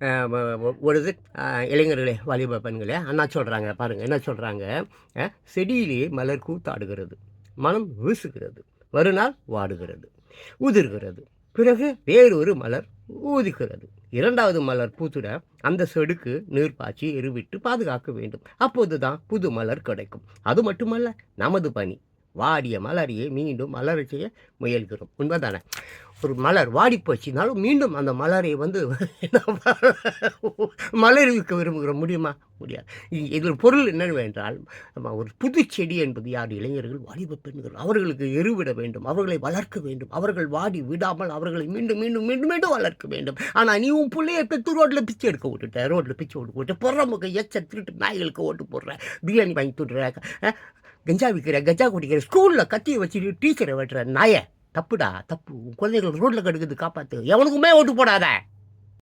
ஒரு இது இளைஞர்களே வாலிப பெண்களே அண்ணா சொல்கிறாங்க பாருங்கள் என்ன சொல்கிறாங்க செடியிலே மலர் கூத்தாடுகிறது மனம் வீசுகிறது மறுநாள் வாடுகிறது உதிர்கிறது. பிறகு வேறொரு மலர் ஊதுகிறது. இரண்டாவது மலர் பூத்துட அந்த செடுக்கு நீர் பாய்ச்சி எருவிட்டு பாதுகாக்க வேண்டும். அப்போது தான் புது மலர் கிடைக்கும். அது மட்டுமல்ல நமது பணி வாடிய மலரையே மீண்டும் மலரச் செய்ய முயல்கிறோம். உண்மைதானே? ஒரு மலர் வாடி போச்சுனாலும் மீண்டும் அந்த மலரை வந்து மலர் விற்க விரும்புகிற முடியுமா? முடியாது. இதில் பொருள் என்னவென்றால் நம்ம ஒரு புது செடி என்பது யார்? இளைஞர்கள் வாலிப பெண்கள். அவர்களுக்கு எருவிட வேண்டும் அவர்களை வளர்க்க வேண்டும் அவர்கள் வாடி விடாமல் அவர்களை மீண்டும் மீண்டும் மீண்டும் மீண்டும் வளர்க்க வேண்டும். ஆனால் நீ உன் பிள்ளைய பெற்று ரோட்டில் பிச்சை எடுக்க விட்டுட்ட. ரோட்டில் பிச்சை ஓட்டு போட்டு பொற எச்ச திருட்டு நாய்களுக்கு ஓட்டு போடுற. பிரியாணி வாங்கி துடுற கஞ்சா விற்கிற கஞ்சா குடிக்கிற ஸ்கூலில் கத்தியை வச்சுட்டு டீச்சரை வெட்டுற நாயை. தப்புடா தப்பு. குழந்தைகள் ரோட்டில் கெடுக்குது காப்பாற்று எவனுக்குமே ஓட்டு போடாத.